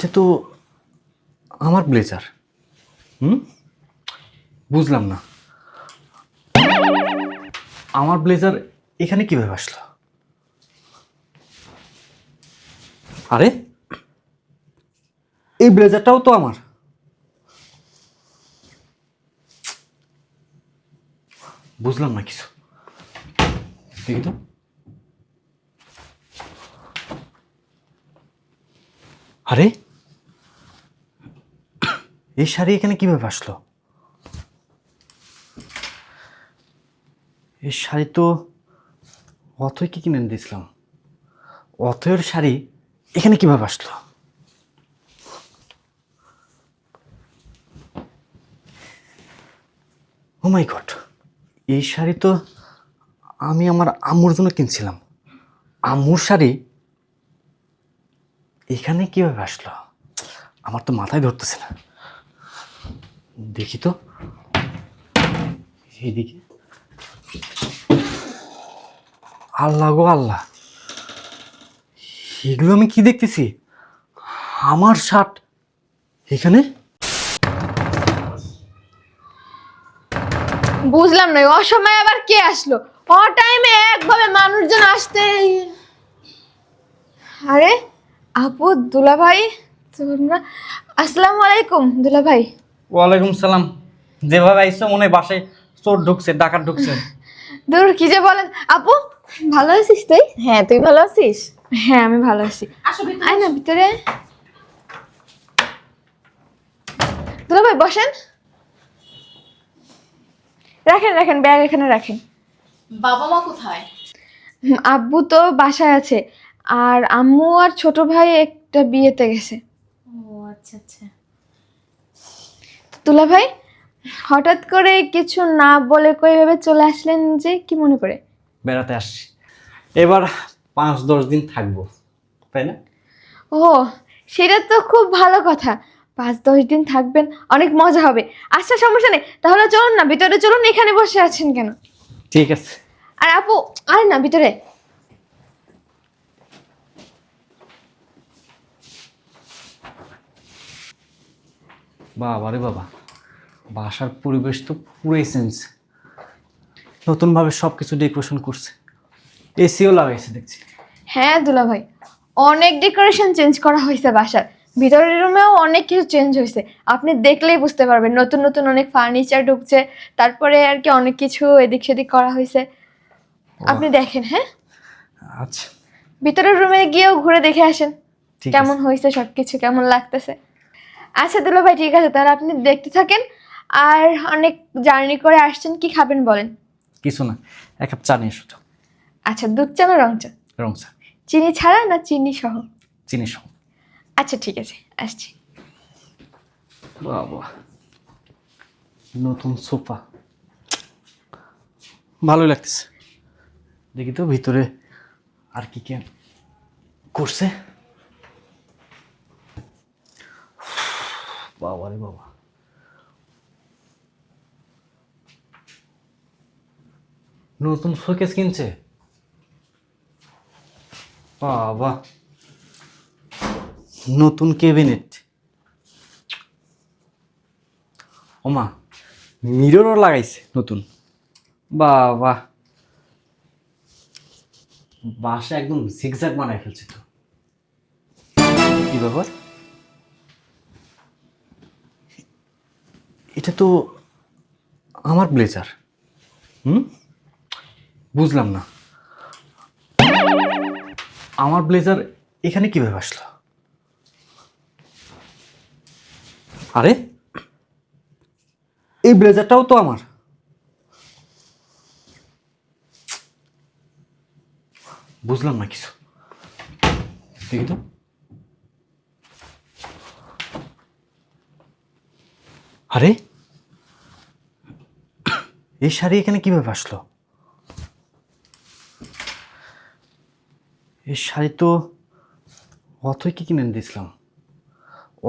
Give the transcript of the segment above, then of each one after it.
এটা তো আমার ব্লেজার হুম? বুঝলাম না। আমার ব্লেজার এখানে কীভাবে আসলো? আরে, এই ব্লেজারটাও তো আমার। বুঝলাম না কিছু। দেখি তো। আরে এই শাড়ি এখানে কীভাবে আসলো? এই শাড়ি তো অথইকে কিনে দিয়েছিলাম। অথয়ের শাড়ি এখানে কীভাবে আসলো? ও মাই গড এই শাড়ি তো আমি আমার আম্মুর জন্য কিনছিলাম। আম্মুর শাড়ি এখানে কীভাবে আসলো? আমার তো মাথায় ধরতেছে না। দেখি তো। এইদিকে। আল্লাহ গো আল্লাহ। এগুলো আমি কি দেখতেছি? আমার শার্ট। এখানে? বুঝলাম না অসময়ে আবার কে আসলো? অ টাইমে একভাবে মানুষজন আসতে আরে, আপু, দুলাভাই, তোমরা আসসালামু আলাইকুম, দুলাভাই। ওয়ালাইকুম সালাম। যেভাবে আইসো মনে হয় বাসায় চোর ঢুকছে ডাকাত ঢুকছে। দূর কি যে বলেন? আপু ভালো আছিস তুই? হ্যাঁ তুই ভালো আছিস? হ্যাঁ আমি ভালো আছি। আয় না ভিতরে। দুলাভাই বসেন। রাখেন রাখেন ব্যাগ এখানে রাখেন। বাবা মা কোথায়? হুম, আব্বু তো বাসায় আছে। আর আম্মু আর ছোট ভাই একটা বিয়েতে গেছে। ও আচ্ছা আচ্ছা। তুলা ভাই হঠাৎ করে কিছু না বলে কই ভাবে চলে আসলেন যে কি মনে করে? বেড়াতে আসছি। এবার পাঁচ দশ দিন থাকব তাই না? ও সেটা তো খুব ভালো কথা। পাঁচ দশ দিন থাকবেন অনেক মজা হবে। আচ্ছা সমস্যা নেই। তাহলে চলুন না ভিতরে চলুন এখানে বসে আছেন কেন? ঠিক আছে। আর আপু আরে না ভিতরে। বাবা রে বাবা। বাসার পরিবেশ তো পুরোই চেঞ্জ নতুনভাবে সব কিছু ডেকোরেশন করছে। এসিও লাগাইছে দেখছি। হ্যাঁ দুলা ভাই অনেক ডেকোরেশন চেঞ্জ করা হয়েছে বাসার। ভিতরের রুমেও অনেক কিছু চেঞ্জ হয়েছে। আপনি দেখলেই বুঝতে পারবেন নতুন নতুন অনেক ফার্নিচার ঢুকছে। তারপরে আর কি অনেক কিছু এদিক সেদিক করা হয়েছে। আপনি দেখেন হ্যাঁ? আচ্ছা। ভিতরের রুমে গিয়েও ঘুরে দেখে আসেন। কেমন হয়েছে সব কিছু কেমন লাগতেছে? আচ্ছা দুলা ভাই ঠিক আছে তাহলে আপনি দেখতে থাকেন। আর অনেক জার্নি করে আসছেন কি খাবেন বলেন? কিছু না এক কাপ চা নিয়ে তো। আচ্ছা দুধ চা না রং চা? রং চা। চিনি ছাড়া না চিনি সহ? চিনি সহ। আচ্ছা ঠিক আছে আসছি। বাবা নতুন সোফা। ভালোই লাগতেছে। দেখি তো ভিতরে আর কি কি করছে। বাবা রে বাবা। নতুন শোকেস কিনছে। বাবা। নতুন কেবিনেট ওমা, মিররও লাগাইছে নতুন। বাবা। বাসা একদম জিগজ্যাগ বানায় ফেলছে তো। কি ব্যাপার? এটা তো আমার ব্লেজার। হুম? বুঝলাম না। আমার ব্লেজার এখানে কীভাবে আসলো? আরে, এই ব্লেজারটাও তো আমার। বুঝলাম না কিছু। দেখি তো। আরে, এই শাড়ি এখানে কীভাবে আসলো? এই শাড়ি তো অথইকে কিনে দিয়েছিলাম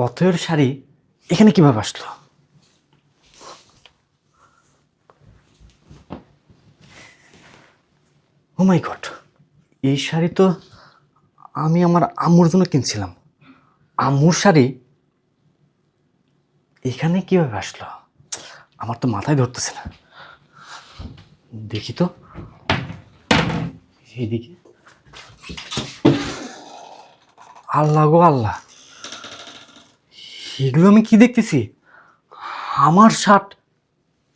অথয়ের শাড়ি এখানে কীভাবে আসলো? ও মাই গড এই শাড়ি তো আমি আমার আম্মুর জন্য কিনছিলাম। আম্মুর শাড়ি এখানে কীভাবে আসলো? আমার তো মাথায় ধরতেছে না। দেখি তো। এইদিকে আল্লাহ গো আল্লাহ। এগুলো আমি কি দেখতেছি? আমার শার্ট।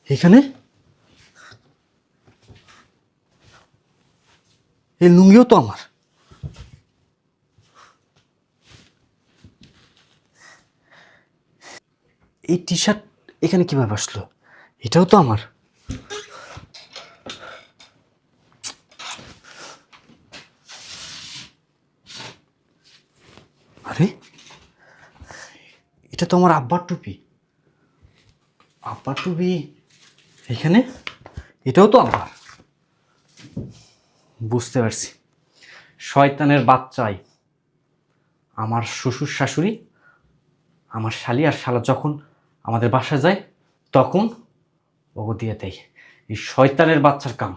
এখানে? এই লুঙ্গিও তো আমার। এই টি শার্ট এখানে কীভাবে আসলো? এটাও তো আমার। আরে? এটা তো আমার আব্বার টুপি। আব্বার টুপি এখানে? এটাও তো আব্বার বুঝতে পারছি। শয়তানের বাচ্চাই। আমার শ্বশুর শাশুড়ি, আমার শালি আর শালা যখন আমাদের বাসায় যায়, তখন ওগো দিয়ে দেয়। এই শয়তানের বাচ্চার কাম।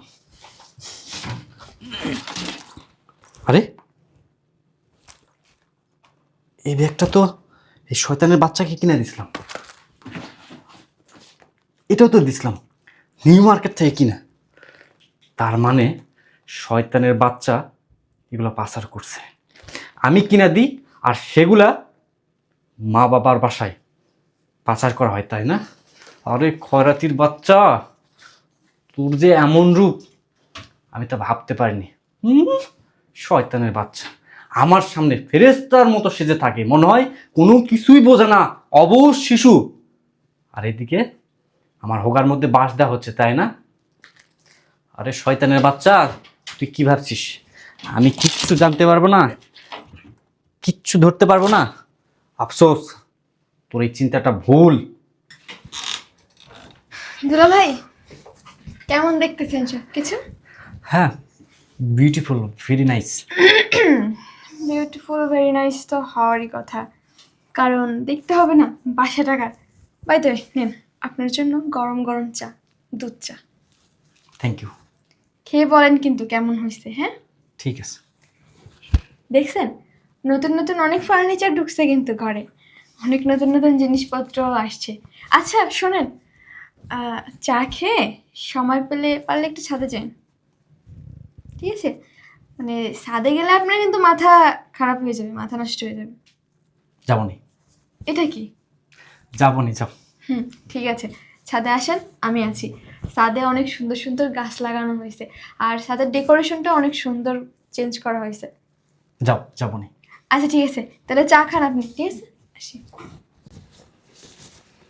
আরে? এই ব্যাগটা তো এই শয়তানের বাচ্চাকে কিনে দিছিলাম। এটাও তো দিছিলাম। নিউ মার্কেট থেকে কিনা। তার মানে শয়তানের বাচ্চা এগুলো পাচার করছে। আমি কিনা দিই আর সেগুলা মা বাবার বাসায় পাচার করা হয়, তাই না? আরে খয়রাতির বাচ্চা, তোর যে এমন রূপ, আমি তা ভাবতে পারিনি। শয়তানের বাচ্চা। আমার সামনে ফেরেস্তার মতো সেজে থাকে। মনে হয় কোনো কিছুই বোঝে না। অবশ শিশু। আর এদিকে আমার হোগার মধ্যে বাস দেওয়া হচ্ছে তাই না? আরে শয়তানের বাচ্চা তুই কি ভাবছিস? আমি কিচ্ছু জানতে পারব না। কিচ্ছু ধরতে পারব না। আফসোস তোর এই চিন্তাটা ভুল। দুলা ভাই কেমন দেখতেছেন সব কিছু? হ্যাঁ beautiful very nice beautiful very nice তো হওয়ারই কথা। কারণ দেখতে হবে না বাসা টাকার। বাই তো নেন আপনার জন্য গরম গরম চা দুধ চা। থ্যাংক ইউ খেয়ে বলেন কিন্তু কেমন হয়েছে হ্যাঁ? ঠিক আছে। দেখছেন? নতুন নতুন অনেক ফার্নিচার ঢুকছে কিন্তু ঘরে। অনেক নতুন নতুন জিনিসপত্র আসছে। আচ্ছা শোনেন চা খেয়ে সময় পেলে পারলে একটু ছাদে যান ঠিক আছে? মানে ছাদে গেলে আপনার কিন্তু মাথা খারাপ হয়ে যাবে মাথা নষ্ট হয়ে যাবে। যাবনি। এটা কি? যাবনি যাব হুম ঠিক আছে। ছাদে আসেন আমি আছি। ছাদে অনেক সুন্দর সুন্দর গাছ লাগানো হয়েছে। আর ছাদের ডেকোরেশনটা অনেক সুন্দর চেঞ্জ করা হয়েছে। যাও যাবনি। আচ্ছা ঠিক আছে। তাহলে চা খান আপনি ঠিক আছে? আসি।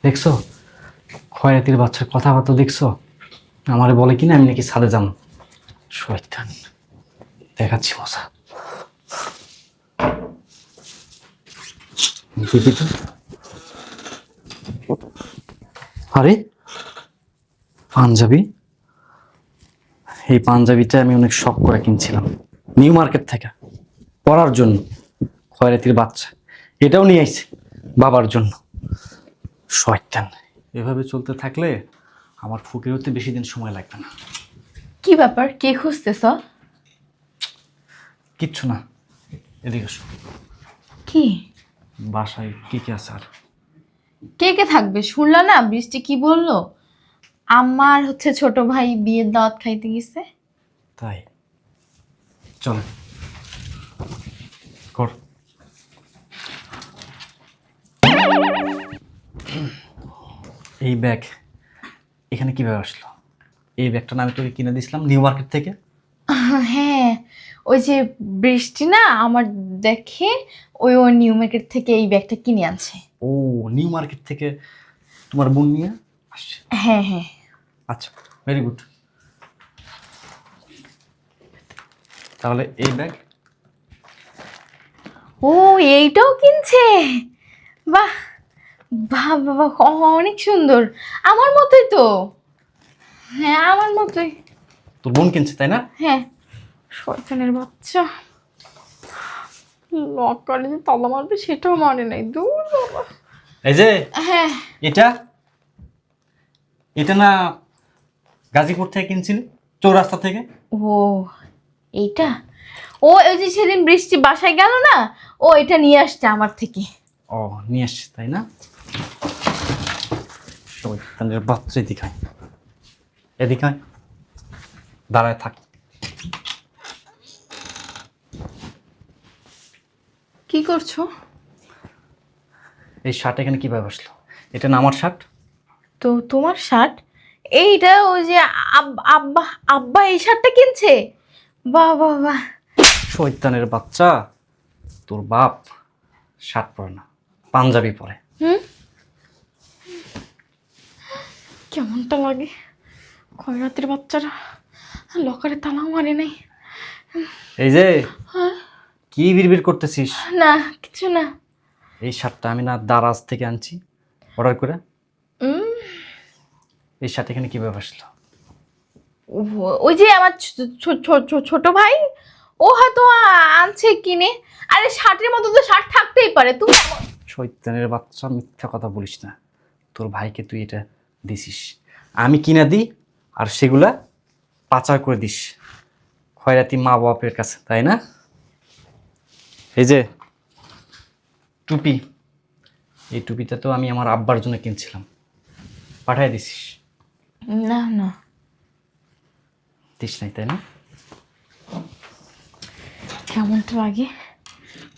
দেখছ? খয়রাতির বাচ্চার কথাবার্তা দেখছ? আমারে বলে কিনা আমি নাকি ছাদে যাম শয়তান। দেখাচ্ছি তো। আরে, পাঞ্জাবি? এই পাঞ্জাবিটা আমি অনেক শখ করে কিনছিলাম, নিউ মার্কেট থেকে, পরার জন্য, খয়রাতির বাচ্চা। এটাও নিয়ে আইছে, বাবার জন্য। শয়তান। এভাবে চলতে থাকলে আমার ফুকের হতে বেশি দিন সময় লাগবে না। কি ব্যাপার? কে খুঁজতেছ? কিচ্ছু না। এদিকে এসো। কি? বাসায় কি কি আছে আর? কে কে থাকবে? শুনলা না বৃষ্টি কি বলল? আমার হচ্ছে ছোট ভাই বিয়ের দাওয়াত খাইতে গেছে। তাই? চলো। কর। এই ব্যাগ এখানে কীভাবে আসলো? এই ব্যাগটা না আমি তোকে কিনে দিয়েছিলাম? নিউ মার্কেট থেকে? ওই যে বৃষ্টি না আমার দেখে ওই ও নিউ মার্কেট থেকে এই ব্যাগটা কিনে আনছে। ও নিউ মার্কেট থেকে তোমার বোন নিয়ে আসছে? হ্যাঁ হ্যাঁ। আচ্ছা ভেরি গুড তাহলে এই ব্যাগ? ও এইটাও কিনছে? বাহ বাহ বাবা অনেক সুন্দর। আমার মতোই তো। হ্যাঁ আমার মতোই। তোর বোন কিনছে তাই না? হ্যাঁ। শয়তানের বাচ্চা। লকারে যে তালা মারবে সেটাও মানে নাই। দূর বাবা। এই যে হ্যাঁ। এটা? এটা না গাজীপুর থেকে কিনছিল? চৌরাস্তা থেকে? ও এইটা? ও ওই যে সেদিন বৃষ্টি বাসায় গেল না ও এটা নিয়ে আসছে আমার থেকে। ও নিয়ে আসছে তাই না? শয়তানের বাচ্চা এদিকে আয়। এদিকে আয়। দাঁড়ায় থাক। কি করছ? এই শার্ট এখানে কীভাবে আসলো এটা না আমার শার্ট? তো তোমার শার্ট? এইটা ওই যে আব- আব্বা আব্বা এই শার্টটা কিনছে? বাহ বাহ বাহ। শৈতানের বাচ্চা তোর বাপ শার্ট পরে না পাঞ্জাবি পরে। হুম? কেমনটা লাগে? খয়রাতের বাচ্চারা লকারে তালাও মারে নাই। এই যে হ্যাঁ? কি বিড়বিড় করতেছিস? না কিছু না। এই শার্টটা আমি না দারাজ থেকে আনছি। অর্ডার করে। এই শার্ট এখানে কীভাবে আসলো ওই যে আমার ছোট ভাই ও হয়তো আনছে কিনে। আরে শার্টের মতো তো শার্ট থাকতেই পারে। তুমি শৈতানের বাচ্চা মিথ্যা কথা বলিস না। তোর ভাইকে তুই এটা দিছিস। আমি কিনা দিই আর সেগুলা পাচার করে দিস। খয়রাতি মা বাপের কাছে তাই না? এই যে টুপি। এই টুপিটা তো আমি আমার আব্বার জন্য কিনছিলাম। পাঠাই দিছিস? না না। দিস নাই তাই না? কেমন তো লাগে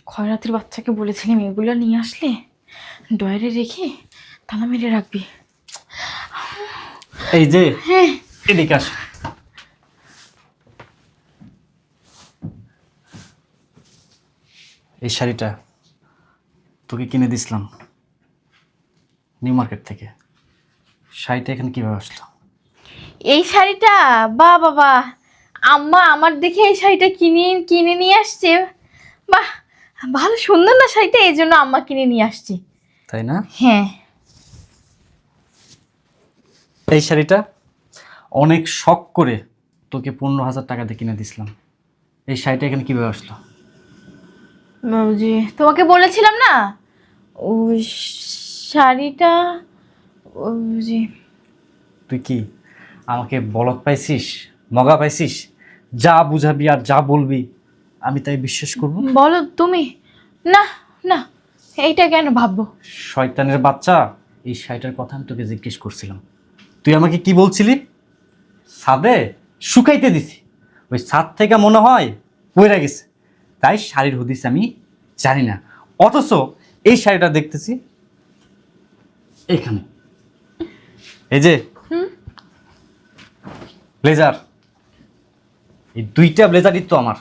খয়রাতের বাচ্চাকে বলেছিলাম এগুলো নিয়ে আসলে? ডয়ারে রেখে তালা মেরে রাখবি। এই যে হ্যাঁ। এদিকে আস। এই শাড়িটা তোকে কিনে দিছিলাম নিউ মার্কেট থেকে। শাড়িটা এখানে কীভাবে আসলো? এই শাড়িটা? বাহ বাবা আম্মা আমার দেখে এই শাড়িটা কিনে কিনে নিয়ে আসছে। বাহ ভালো সুন্দর না শাড়িটা? এই জন্য আম্মা কিনে নিয়ে আসছি। তাই না? হ্যাঁ। এই শাড়িটা অনেক শখ করে তোকে পনেরো হাজার টাকা দিয়ে কিনে দিছিলাম। এই শাড়িটা এখানে কীভাবে আসলো? জি তোমাকে বলেছিলাম না? ওই শাড়িটা জি তুই কি আমাকে বলত পাইছিস মগা পাইছিস? যা বুঝাবি আর যা বলবি আমি তাই বিশ্বাস করব? বলো তুমি। না না এইটা কেন ভাববো? শয়তানের বাচ্চা এই শাড়িটার কথা আমি তোকে জিজ্ঞেস করছিলাম। তুই আমাকে কি বলছিলি? ছাদে শুকাইতে দিছি। ওই ছাদ থেকে মনে হয় পড়ে গেছে। তাই শাড়ির হদিস আমি জানি না। অথচ এই শাড়িটা দেখতেছি এখানে। এই যে হুম। ব্লেজার। এই দুইটা ব্লেজারই তো আমার।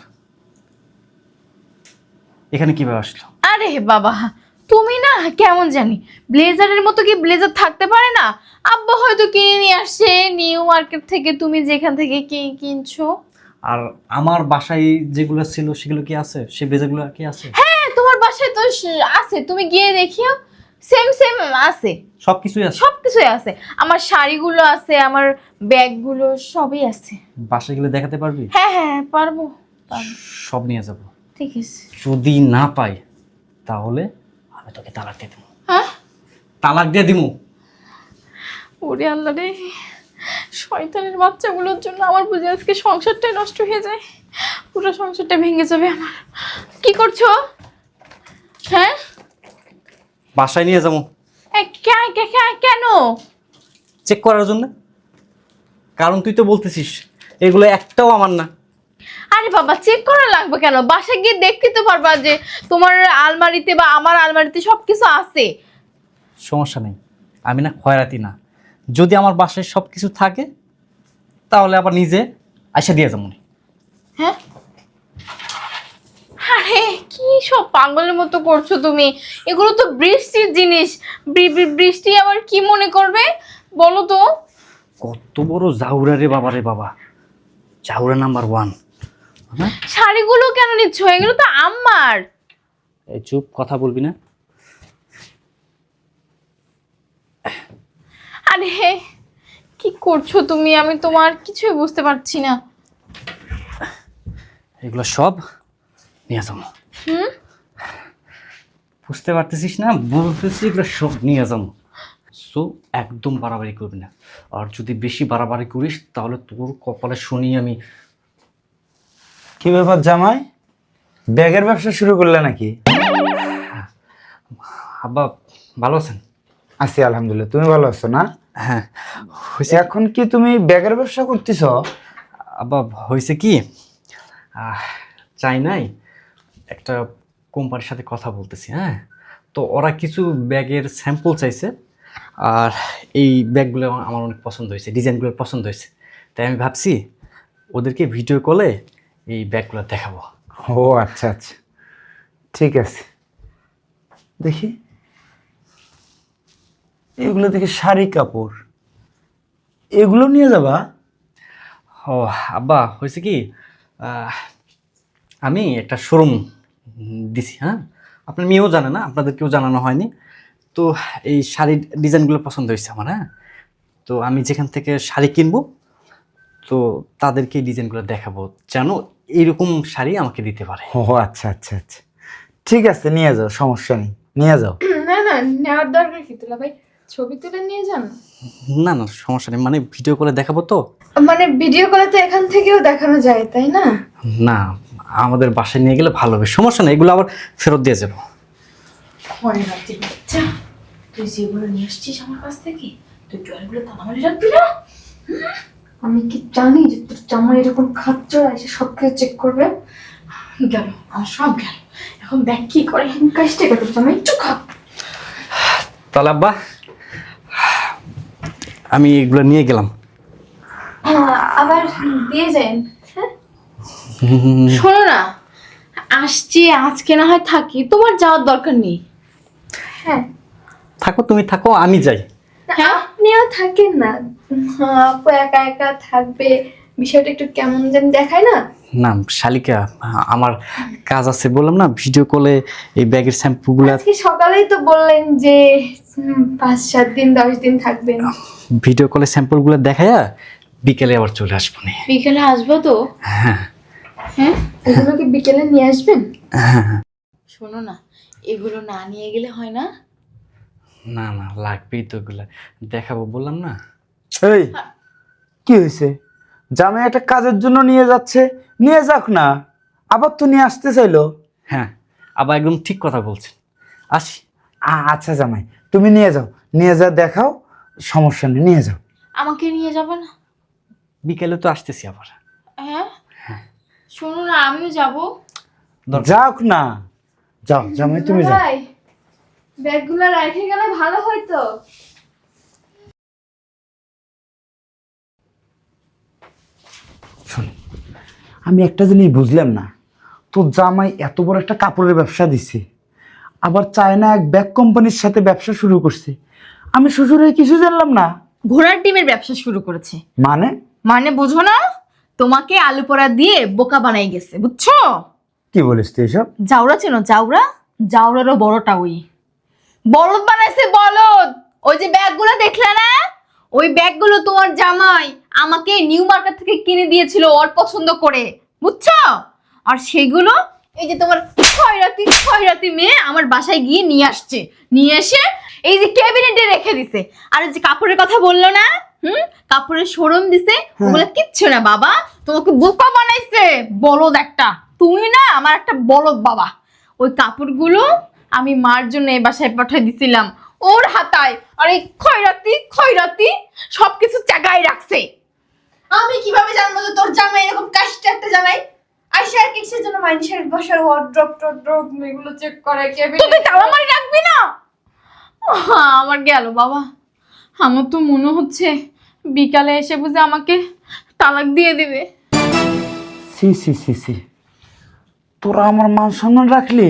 এখানে কীভাবে আসলো? আরে বাবা তুমি না কেমন জানি? ব্লেজারের মতো কি ব্লেজার থাকতে পারে না? আব্বা হয়তো কিনে নিয়ে আসছে নিউ মার্কেট থেকে তুমি যেখান থেকে কি কিনছো। আর আমার বাসায় যেগুলো ছিল সেগুলো কি আছে? সেই ব্লেজারগুলো কি আছে? হ্যাঁ তোমার বাসায় তো আছে। তুমি গিয়ে দেখিও। সেম সেম আছে। সব কিছুই আছে? সব কিছুই আছে। আমার শাড়িগুলো আছে আমার ব্যাগগুলো সবই আছে। বাসায় গেলে দেখাতে পারবি? হ্যাঁ হ্যাঁ পারব। পারব। সব নিয়ে যাব। ঠিক আছে। যদি না পাই তাহলে আমি তোকে তালাক দিয়ে দেবো। হ্যাঁ? তালাক দিয়ে দিবো। ওরে আল্লাহ রে। শয়তানের বাচ্চাগুলোর জন্য আমার বুঝে আজকে সংসারটাই নষ্ট হয়ে যায়? পুরো সংসারটা ভেঙে যাবে আমার। কি করছ? হ্যাঁ? বাসায় নিয়ে যাব। কেন? চেক করার জন্য। কারণ তুই তো বলতেছিস এগুলো একটাও আমার না। আরে বাবা চেক করা লাগবে কেন? বাসায় গিয়ে দেখতে তো পারবা যে তোমার আলমারিতে বা আমার আলমারিতে সব কিছু আছে। সমস্যা নেই আমি না খয়রাতি না। যদি আমার বাসায় সব কিছু থাকে তাহলে আবার নিজে আইসা দিয়ে যাব। হ্যাঁ? আরে কি সব পাগলের মতো করছ তুমি? এগুলো তো বৃষ্টির জিনিস। বৃষ্টি আবার কি মনে করবে? বলো তো। কত বড় জাউরা রে বাবা রে বাবা। জাউরা নাম্বার ওয়ান। হ্যাঁ? শাড়িগুলো কেন নিচ্ছ? এগুলো তো আমার। এই চুপ কথা বলবি না। আরে কি করছ তুমি? আমি তোমার কিছুই বুঝতে পারছি না। এগুলো সব নিয়ে যাব। হুম? বুঝতে পারতেছিস না? বলতেছি এগুলো সব নিয়ে যাব। সো একদম বাড়াবাড়ি করবি না। আর যদি বেশি বাড়াবাড়ি করিস তাহলে তোর কপালে শুনি আমি কি ব্যাপার জামাই? ব্যাগের ব্যবসা শুরু করলে নাকি? আব্বা ভালো আছেন? আছি আলহামদুলিল্লাহ। তুমি ভালো আছো না? হ্যাঁ হয়েছে এখন কি তুমি ব্যাগের ব্যবসা করতেছ? আব্বা হয়েছে কি? আহ, চাই নাই। একটা কোম্পানির সাথে কথা বলতেছি হ্যাঁ? তো ওরা কিছু ব্যাগের স্যাম্পল চাইছে আর এই ব্যাগগুলো আমার- আমার অনেক পছন্দ হয়েছে ডিজাইনগুলো পছন্দ হয়েছে তাই আমি ভাবছি ওদেরকে ভিডিও কলে এই ব্যাগগুলো দেখাবো। ও আচ্ছা আচ্ছা। ঠিক আছে। দেখি। এগুলো দেখি শাড়ি কাপড় এগুলো নিয়ে যাবা? ও আব্বা হয়েছে কি আহ, আমি একটা শোরুম দিছি হ্যাঁ? আপনার মেয়েও জানে না আপনাদের কেউ জানানো হয়নি। তো এই শাড়ির ডিজাইনগুলো পছন্দ হয়েছে আমার হ্যাঁ? তো আমি যেখান থেকে শাড়ি কিনবো তো তাদেরকে এই ডিজাইনগুলো দেখাবো যেন এইরকম শাড়ি আমাকে দিতে পারে। ও আচ্ছা আচ্ছা আচ্ছা। ঠিক আছে নিয়ে যাও সমস্যা নেই নিয়ে যাও। না না নেওয়ার দরকার কি তুলা ভাই? ছবি তুলে নিয়ে যান? না না সমস্যা নেই। মানে ভিডিও করে দেখাবো তো? মানে ভিডিও কলে তো এখান থেকেও দেখানো যায় তাই না? না আমাদের বাসায় নিয়ে গেলে ভালো হবে। সমস্যা নেই এগুলো আবার ফেরত দিয়ে যাব। ঘরে রাখতে বাচ্চা তুই যেগুলো নিয়ে আসছিস আমার কাছ থেকে তুই রাখবি না আমি কি জানি যে তোর জামা এরকম খাচ্চর এসে সব কিছু চেক করবে? গেল আমার সব গেল। এখন দেখ কি করে কাজটা জামা একটু খা তাহলে আব্বা আমি এগুলো নিয়ে গেলাম। আবার দিয়ে যান হ্যাঁ? শোনো না আসছি আজকে না হয় থাকি তোমার যাওয়ার দরকার নেই। হ্যাঁ। থাকো তুমি থাকো আমি যাই। হ্যাঁ? আপনিও থাকেন না। হ্যাঁ, আপু একা একা থাকবে বিষয়টা একটু কেমন যেন দেখায় না? না শালিকা আমার কাজ আছে বললাম না ভিডিও কলে এই ব্যাগের শ্যাম্পুগুলো আজকে সকালেই তো বললেন যে পাঁচ সাত দিন দশ দিন থাকবেন ভিডিও কলে স্যাম্পলগুলো দেখায়া বিকেলে আবার চলে আসব নি। বিকেলে আসব তো? হ্যাঁ। হ্যাঁ? এগুলো কি বিকেলে নিয়ে আসবেন? হ্যাঁ। শোনো না এগুলো না নিয়ে গেলে হয় না? না না লাগবেই তো এগুলো। দেখাবো বললাম না? এই কি হয়েছে জামাই একটা কাজের জন্য নিয়ে যাচ্ছে নিয়ে যাক না। আবার তো নিয়ে আসতে চাইলো। হ্যাঁ আবার একদম ঠিক কথা বলছেন। আসি। আচ্ছা জামাই তুমি নিয়ে যাও। নিয়ে যা দেখাও সমস্যা নেই নিয়ে যাও। আমাকে নিয়ে যাবে না? বিকেলে তো আসতেছি আবার। হ্যাঁ? শোনো না আমিও যাব। যাক না। যাও জামাই তুমি যাও। ব্যাগগুলো রেখে গেলে ভালো হয়তো শোন আমি একটা জিনিস বুঝলাম না। তোর জামাই এত বড় একটা কাপড়ের ব্যবসা দিছে। আবার চায়না এক ব্যাগ কোম্পানির সাথে ব্যবসা শুরু করছে। আমি শ্বশুরে কিছু জানলাম না। ঘোড়ার ডিমের ব্যবসা শুরু করেছে। মানে? মানে বুঝো না তোমাকে আলু পোড়া দিয়ে বোকা বানাই গেছে বুঝছ? কি বলিস তুই এসব? জাউরা চেনো জাউরা? জাউরারও বড়টা ওই। বলদ বানাইছে বলদ। ওই যে ব্যাগগুলো দেখলে না? ওই ব্যাগগুলো তোমার জামাই আমাকে নিউ মার্কেট থেকে কিনে দিয়েছিল ওর পছন্দ করে বুঝছ? আর সেগুলো এই যে তোমার খয়রাতি খয়রাতি মেয়ে আমার বাসায় গিয়ে নিয়ে আসছে। নিয়ে এসে এই যে ক্যাবিনেটে রেখে দিছে। আর যে কাপড়ের কথা বলল না হুম? কাপড়ের শোরুম দিছে ওগুলো কিচ্ছু না বাবা। তোমাকে বোকা বানাইছে বলদ একটা। তুমি না আমার একটা বলদ বাবা। ওই কাপড়গুলো আমি মার জন্য এই বাসায় পাঠিয়ে দিছিলাম। ওর হাতায় আর এই খয়রাতি খয়রাতি সবকিছু জায়গায় রাখছে। আমি কীভাবে জানব যে তোর জামাই এরকম কাজটা একটা জামাই? আইসা আর কিসের জন্য মানুষের বসার ওয়ার্ড্রপ টড্রপ এগুলো চেক করে কেবিন তুই তালা মারি রাখবি না? আমার গেল বাবা। আমার তো মনে হচ্ছে বিকালে এসে বুঝে আমাকে তালাক দিয়ে দিবে। সি সি সি সি। তোরা আমার মান সম্মান রাখলি?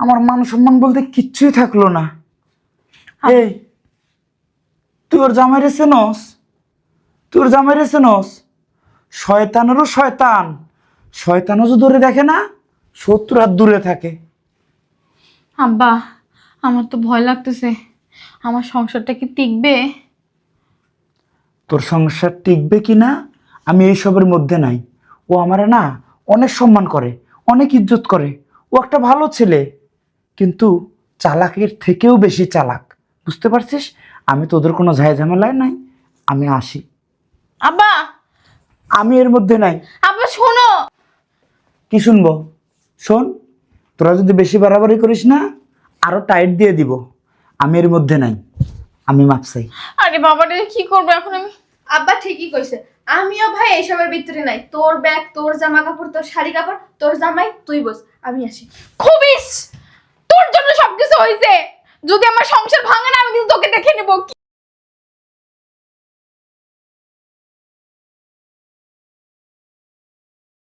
আমার মান সম্মান বলতে কিচ্ছুই থাকল না। এই তুই ওর জামাই রেছে নস তুই ওর জামাই রেছে নস শয়তানেরও শয়তান। শয়তানও যদি ধরে দেখে না শত্রু হাত দূরে থাকে। আব্বা আমার তো ভয় লাগতেছে। আমার সংসারটা কি টিকবে? তোর সংসার টিকবে কি না? আমি এইসবের মধ্যে নাই। ও আমারে না অনেক সম্মান করে অনেক ইজ্জত করে। ও একটা ভালো ছেলে কিন্তু চালাকের থেকেও বেশি চালাক। বুঝতে পারছিস? আমি তোদের কোনো ঝায় ঝামেলায় নাই আমি আসি। আব্বা! আমি এর মধ্যে নাই। আব্বা শোনো! কি শুনব? শোন তোরা যদি বেশি বাড়াবাড়ি করিস না আরও টাইট দিয়ে দিব। আমি এর মধ্যে নাই। আমি মাপ চাই। আরে বাবা রে কি করব এখন আমি? আব্বা ঠিকই কইছে। আমিও ভাই এইসবের ভিতরে নাই। তোর ব্যাগ তোর জামা কাপড় তোর শাড়ি কাপড় তোর জামাই তুই বস। আমি আসি। খুবিস তোর জন্য সবকিছু হয়েছে যদি আমার সংসার ভাঙে না আমি কিন্তু তোকে দেখে নেব।